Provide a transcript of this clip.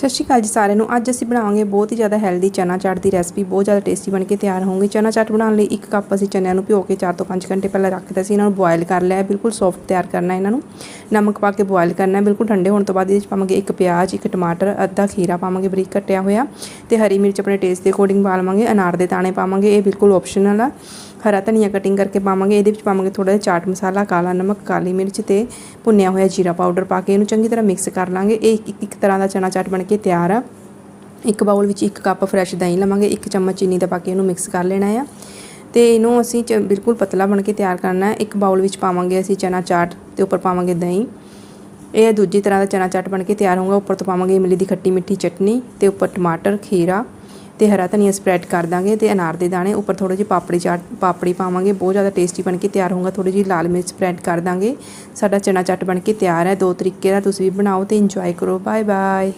ਸਤਿ ਸ਼੍ਰੀ ਅਕਾਲ ਜੀ ਸਾਰਿਆਂ ਨੂੰ। ਅੱਜ ਅਸੀਂ ਬਣਾਵਾਂਗੇ ਬਹੁਤ ਹੀ ਜ਼ਿਆਦਾ ਹੈਲਦੀ ਚਨਾ ਚਾਟ ਦੀ ਰੈਸਪੀ ਬਹੁਤ ਜ਼ਿਆਦਾ ਟੇਸਟੀ ਬਣ ਕੇ ਤਿਆਰ ਹੋਊਗੀ। ਚਨਾ ਚਾਟ ਬਣਾਉਣ ਲਈ ਇੱਕ ਕੱਪ ਅਸੀਂ ਚਨਿਆਂ ਨੂੰ ਭਿਓ ਕੇ 4 ਤੋਂ 5 ਘੰਟੇ ਪਹਿਲਾਂ ਰੱਖ ਸੀ। ਇਹਨਾਂ ਨੂੰ ਬੋਇਲ ਕਰ ਲਿਆ। ਬਿਲਕੁਲ ਸੌਫਟ ਤਿਆਰ ਕਰਨਾ ਇਹਨਾਂ ਨੂੰ। ਨਮਕ ਪਾ ਕੇ ਬੋਇਲ ਕਰਨਾ ਬਿਲਕੁਲ ਠੰਡੇ ਹੋਣ ਤੋਂ ਬਾਅਦ ਇਹਦੇ ਵਿੱਚ ਪਾਵਾਂਗੇ ਇੱਕ ਪਿਆਜ਼, ਇੱਕ ਟਮਾਟਰ, ਅੱਧਾ ਖੀਰਾ ਪਾਵਾਂਗੇ ਬਰੀਕ ਕੱਟਿਆ ਹੋਇਆ। ਤੇ ਹਰੀ ਮਿਰਚ ਆਪਣੇ ਟੇਸਟ ਦੇ ਅਕੋਰਡਿੰਗ ਪਾ ਲਵਾਂਗੇ। ਅਨਾਰ ਦੇ ਦਾਣੇ ਪਾਵਾਂਗੇ, ਇਹ ਬਿਲਕੁਲ ਆਪਸ਼ਨਲ ਆ। ਹਰਾ ਧਨੀਆ ਕਟਿੰਗ ਕਰਕੇ ਪਾਵਾਂਗੇ। ਇਹਦੇ ਵਿੱਚ ਪਾਵਾਂਗੇ ਥੋੜਾ ਜਿਹਾ ਚਾਟ ਮਸਾਲਾ, ਕਾਲਾ ਨਮਕ, ਕਾਲੀ ਮਿਰਚ ਤੇ ਭੁੰਨਿਆ ਹੋਇਆ ਜੀਰਾ ਪਾਊਡਰ ਪਾ ਕੇ ਇਹਨੂੰ ਚੰਗੀ ਤਰ੍ਹਾਂ ਮਿਕਸ ਕਰ ਲਾਂਗੇ। ਇਹ ਇੱਕ ਇੱਕ ਤਰ੍ਹਾਂ ਦਾ ਚਨਾ ਚਾਟ ਬਣ ਕੇ ਤਿਆਰ ਆ। ਇੱਕ ਬਾਉਲ ਵਿੱਚ ਇੱਕ ਕੱਪ ਫਰੈਸ਼ ਦਹੀਂ ਲਵਾਂਗੇ। ਇੱਕ ਚਮਚ ਚੀਨੀ ਦਾ ਪਾ ਕੇ ਇਹਨੂੰ ਮਿਕਸ ਕਰ ਲੈਣਾ ਆ। ਤੇ ਇਹਨੂੰ ਅਸੀਂ ਚ- ਬਿਲਕੁਲ ਪਤਲਾ ਬਣ ਕੇ ਤਿਆਰ ਕਰਨਾ ਹੈ। ਇੱਕ ਬਾਉਲ ਵਿੱਚ ਪਾਵਾਂਗੇ ਅਸੀਂ ਚਨਾ ਚਾਟ ਤੇ ਉੱਪਰ ਪਾਵਾਂਗੇ ਦਹੀਂ। ਇਹ ਦੂਜੀ ਤਰ੍ਹਾਂ ਦਾ ਚਨਾ ਚਾਟ ਬਣ ਕੇ ਤਿਆਰ ਹੋਊਗਾ। ਉੱਪਰ ਤੋਂ ਪਾਵਾਂਗੇ ਇਮਲੀ ਦੀ ਖੱਟੀ ਮਿੱਠੀ ਚਟਨੀ ਤੇ ਉੱਪਰ ਟਮਾਟਰ, ਖੀਰਾ ਤੇ ਹਰਾ ਧਨੀਆ ਸਪਰੈਡ ਕਰ ਦਾਂਗੇ ਤੇ ਅਨਾਰ ਦੇ ਦਾਣੇ, ਉੱਪਰ ਥੋੜੀ ਜਿਹੇ ਪਾਪੜੀ ਚਾਟ, ਪਾਪੜੀ ਪਾਵਾਂਗੇ। ਬਹੁਤ ਜ਼ਿਆਦਾ ਟੇਸਟੀ ਬਣ ਕੇ ਤਿਆਰ ਹੋਊਗਾ। ਥੋੜੀ ਜਿਹੀ ਲਾਲ ਮਿਰਚ ਸਪਰੈਡ ਕਰ ਦਾਂਗੇ। ਸਾਡਾ ਚਨਾ ਚਾਟ ਬਣ ਕੇ ਤਿਆਰ ਹੈ। ਦੋ ਤਰੀਕੇ ਦਾ ਤੁਸੀਂ ਵੀ ਬਣਾਓ ਤੇ ਇੰਜੋਏ ਕਰੋ। Bye bye